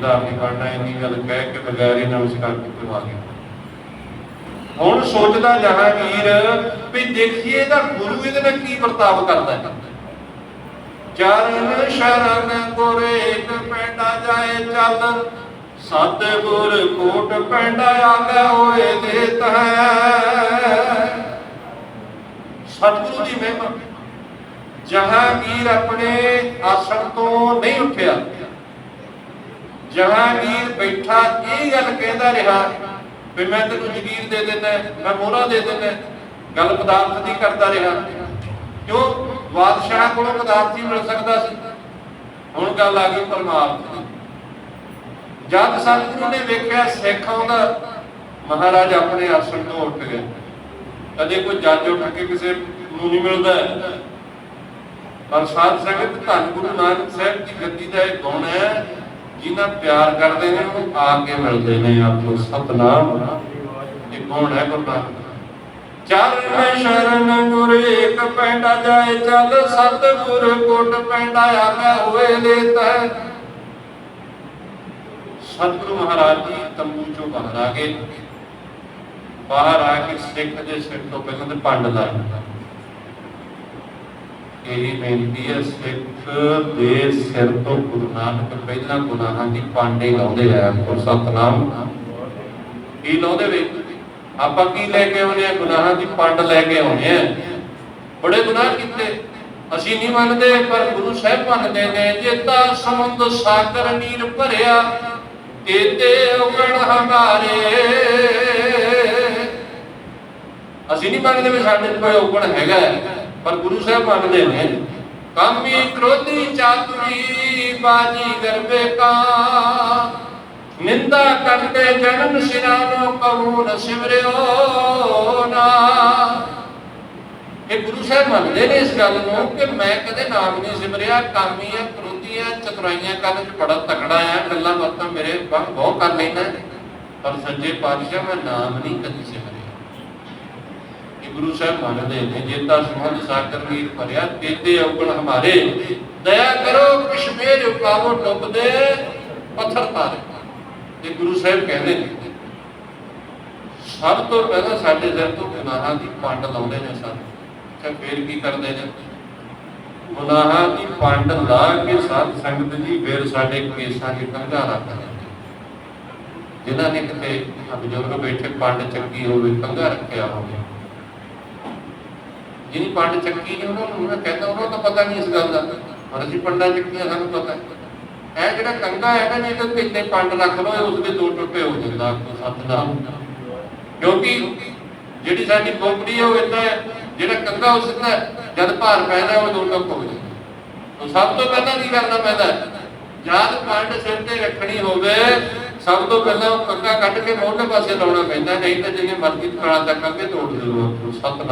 ਦਾ ਨਹੀਂ ਕਰਨਾ ਇੰਨੀ ਗੱਲ ਕਹਿ ਕੇ ਬਗੈਰ ਹੀ ਨਮਸਕਾਰ ਕੀਤੇ ਆ ਗਿਆ ਹੁਣ ਸੋਚਦਾ ਜਹਾਂਗੀਰ ਵੀ ਦੇਖੀਏ ਇਹਦਾ ਗੁਰੂ ਇਹਦੇ ਨਾਲ ਕੀ ਵਰਤਾਵ ਕਰਦਾ ਹੈ। ਚਰਨ ਸ਼ਰਨ ਗੁਰੇ ਇੱਕ ਪੈਂਡਾ ਜਾਏ ਚੱਲ। ਸਤਿਗੁਰ ਕੋਟ ਪੈਂਡਾ ਆਗੇ ਹੋਏ ਦੇਤ ਹੈ ਸਤਿਗੁਰੂ ਦੀ ਮਹਿਮਾ। ਜਹਾਂਗੀਰ ਆਪਣੇ ਆਸਣ ਤੋਂ ਨਹੀਂ ਉੱਠਿਆ। ਜਹਾਂਗੀਰ ਬੈਠਾ, ਇਹ ਗੱਲ ਕਹਿੰਦਾ ਰਿਹਾ ਵੀ ਮੈਂ ਤੈਨੂੰ ਜ਼ਮੀਨ ਦੇ ਦਿੰਦਾ, ਮੈਂ ਮੋਹਰਾ ਦੇ ਦਿੰਦਾ, ਗੱਲ ਪਦਾਰਥ ਦੀ ਕਰਦਾ ਰਿਹਾ। ਕਿਉਂ? ਬਾਦਸ਼ਾਹ ਕੋਲੋਂ ਪਦਾਰਥ ਹੀ ਮਿਲ ਸਕਦਾ ਸੀ। ਹੁਣ ਗੱਲ ਆ ਗਈ ਪਰਮਾਰਥ ਦੀ। ਜਦ ਸਤਿਗੁਰੂ ਨੇ ਵੇਖਿਆ, ਸਿੱਖ ਆਉਂਦਾ, ਮਹਾਰਾਜ ਆਪਣੇ ਆਸਣ ਤੋਂ ਉੱਠ ਗਏ ਕਦੇ ਕੋਈ ਜੱਜ ਉੱਠ ਕੇ ਕਿਸੇ ਨੂੰ ਨਹੀਂ ਮਿਲਦਾ। ਪਰ ਸਾਧ ਸੰਗਤ, ਧੰਨ ਗੁਰੂ ਨਾਨਕ ਸਾਹਿਬ ਦੀ ਗੱਦੀ ਦਾ ਇਹ ਗੁਣ ਹੈ ਜਿਨ੍ਹਾਂ ਪਿਆਰ ਕਰਦੇ ਨੇ ਉਹ ਆ ਕੇ ਮਿਲਦੇ ਨੇ ਆਪੋ ਸਤਨਾਮ ਇਹ ਗੁਣ ਹੈ ਗੁਰੂ ਚਰਨ ਸ਼ਰਨ ਗੁਰ, ਇੱਕ ਪੈਂਡਾ ਜਾਏ ਚੱਲ, ਸਤਿਗੁਰ ਕੋਟ ਪੈਂਡਾ ਆਗੇ ਹੋਏ ਲੇਤ ਸਤਿਗੁਰੂ ਮਹਾਰਾਜ ਜੀ ਤੰਬੂ ਚੋਂ ਬਾਹਰ ਆ ਗਏ। ਬਾਹਰ ਆ ਕੇ ਸਿੱਖ ਦੇ ਸਿਰ ਤੋਂ ਪਹਿਲਾਂ ਤੇ ਪੰਡ ਲਾਇਆ ਇਹ ਬੇਨਤੀ ਹੈ ਸਿੱਖ ਦੇ ਸਿਰ ਤੋਂ ਗੁਰੂ ਨਾਨਕ ਪਹਿਲਾਂ ਗੁਨਾਹਾਂ ਦੀ ਪਾਂਡੇ ਲਾਉਂਦੇ ਆ ਕੋ ਸਤਨਾਮ। ਕੀ ਲਾਉਂਦੇ ਵੇ? ਆਪਾਂ ਕੀ ਲੈ ਕੇ ਆਉਨੇ ਆ? ਗੁਨਾਹਾਂ ਦੀ ਪੰਡ ਲੈ ਕੇ ਆਉਨੇ ਆ। ਬੜੇ ਗੁਨਾਹ ਕੀਤੇ। ਅਸੀਂ ਨਹੀਂ ਮੰਨਦੇ, ਪਰ ਗੁਰੂ ਸਾਹਿਬ ਮੰਨਦੇ ਨੇ ਜੇਤਾ ਸਮੁੰਦ ਸਾਗਰ ਨੀਰ ਭਰਿਆ ਤੇਤੇ ਉਗਣ ਹਮਾਰੇ ਅਸੀਂ ਨਹੀਂ ਮੰਨਦੇ ਵੀ ਸਾਡੇ 'ਚ ਕੋਈ ਔਗਣ ਹੈਗਾ। ਪਰ ਗੁਰੂ ਸਾਹਿਬ ਮੰਨਦੇ ਨੇ, ਕਾਮੀ ਕ੍ਰੋਧੀ ਚਾਤੁਰੀ ਬਾਜੀ ਗਰਬੇ ਕਾ। ਨਿੰਦਾ ਕਰਦੇ ਜਨਮ ਸਿਰਾਨੋ ਕਹੂ ਨ ਸਿਮਰਿਓ ਨਾ। ਇਹ ਗੁਰੂ ਸਾਹਿਬ ਮੰਨਦੇ ਨੇ ਇਸ ਗੱਲ ਨੂੰ ਕਿ ਮੈਂ ਕਦੇ ਨਾਮ ਨਹੀਂ ਸਿਮਰਿਆ, ਕਾਮੀ ਆ ਕ੍ਰੋਧੀ ਆ ਚਤੁਰਾਈਆਂ ਕਰਨ ਚ ਬੜਾ ਤਕੜਾ ਆ ਗੱਲਾਂ ਬਾਤਾਂ ਮੇਰੇ ਬਹੁਤ ਕਰ ਲੈਂਦਾ ਪਰ ਸੱਚੇ ਪਾਤਸ਼ਾਹ ਮੈਂ ਨਾਮ ਨਹੀਂ ਕਦੀ ਸਿਮਰਿਆ। ਗੁਰੂ ਸਾਹਿਬ ਮੰਨਦੇ ਨੇ ਜੇਤਾ ਸਮਝ ਸਾਗਰ ਵੀਰ ਭਰਿਆ, ਤੇਤੇ ਔਗਣ ਹਮਾਰੇ। ਦਇਆ ਕਰੋ, ਕਸ਼ਮੀਰ ਉਪਾਵੋ ਟੁੱਕਦੇ ਪੱਥਰ ਤਾਰੇ। ਤੇ ਗੁਰੂ ਸਾਹਿਬ ਕਹਿੰਦੇ ਨੇ, ਸਭ ਤੋਂ ਪਹਿਲਾਂ ਸਾਡੇ ਸਿਰ ਤੋਂ ਗੁਨਾਹਾਂ ਦੀ ਪੰਡ ਲਾਉਂਦੇ ਨੇ ਸਾਨੂੰ ਤੇ ਫੇਰ ਕੀ ਕਰਦੇ ਨੇ? ਗੁਨਾਹਾਂ ਦੀ ਪੰਡ ਲਾ ਕੇ ਸਾਧ ਸੰਗਤ ਜੀ ਫਿਰ ਸਾਡੇ ਕੇਸਾਂ ਦੀ ਕੰਘਾਰਾ ਕਰਦੇ ਜਿਨ੍ਹਾਂ ਨੇ ਕਿਤੇ ਬਜ਼ੁਰਗ ਬੈਠੇ, ਪੰਡ ਚੱਕੀ ਹੋਵੇ, ਕੰਘਾ ਰੱਖਿਆ ਹੋਵੇ। ਜਿਹਨੀ ਪੰਡ ਚੱਕੀ ਨਹੀਂ ਉਹਨਾਂ ਨੂੰ ਮੈਂ ਕਹਿੰਦਾ, ਉਹਨਾਂ ਨੂੰ ਤਾਂ ਪਤਾ ਨਹੀਂ ਇਸ ਗੱਲ ਦਾ। ਪਰ ਅਸੀਂ ਪੰਡਾਂ ਚੱਕੀਆਂ, ਸਾਨੂੰ ਪਤਾ ਹੈ। ਇਹ ਜਿਹੜਾ ਕੰਗਾ ਹੈ ਨਾ, ਜੇ ਤੇ ਕਿੰਨੇ ਪੰਡ ਰੱਖ ਲਓ, ਇਹ ਉਸਦੇ ਦੋ ਟੁੱਟੇ ਹੋ ਜਾਂਦਾ ਕੋ ਸਤਨਾਮ ਕਿਉਂਕਿ ਜਿਹੜੀ ਸਾਡੀ ਬੋਕੜੀ ਹੈ ਉਹ ਇਦਾਂ ਜਿਹੜਾ ਕੰਗਾ ਉਸ ਦਾ ਜਦ ਭਾਰ ਪੈਦਾ ਉਹ ਦੋ ਟੁੱਟ ਹੋ ਜਾਂਦਾ ਤਾਂ ਸਭ ਤੋਂ ਪਹਿਲਾਂ ਕੀ ਕਰਨਾ ਪੈਂਦਾ ਜਦ ਪੰਡ ਸਿਰ ਤੇ ਰੱਖਣੀ ਹੋਵੇ, ਸਭ ਤੋਂ ਪਹਿਲਾਂ ਉਹ ਕੰਗਾ ਕੱਢ ਕੇ ਮੋਢੇ ਪਾਸੇ ਲਾਉਣਾ ਪੈਂਦਾ ਨਹੀਂ ਤਾਂ ਜਿਵੇਂ ਮਰਜ਼ੀ ਕਾਲਾ ਤੱਕ ਅੱਗੇ ਤੋੜ ਦਿਓ ਸਤਨਾਮ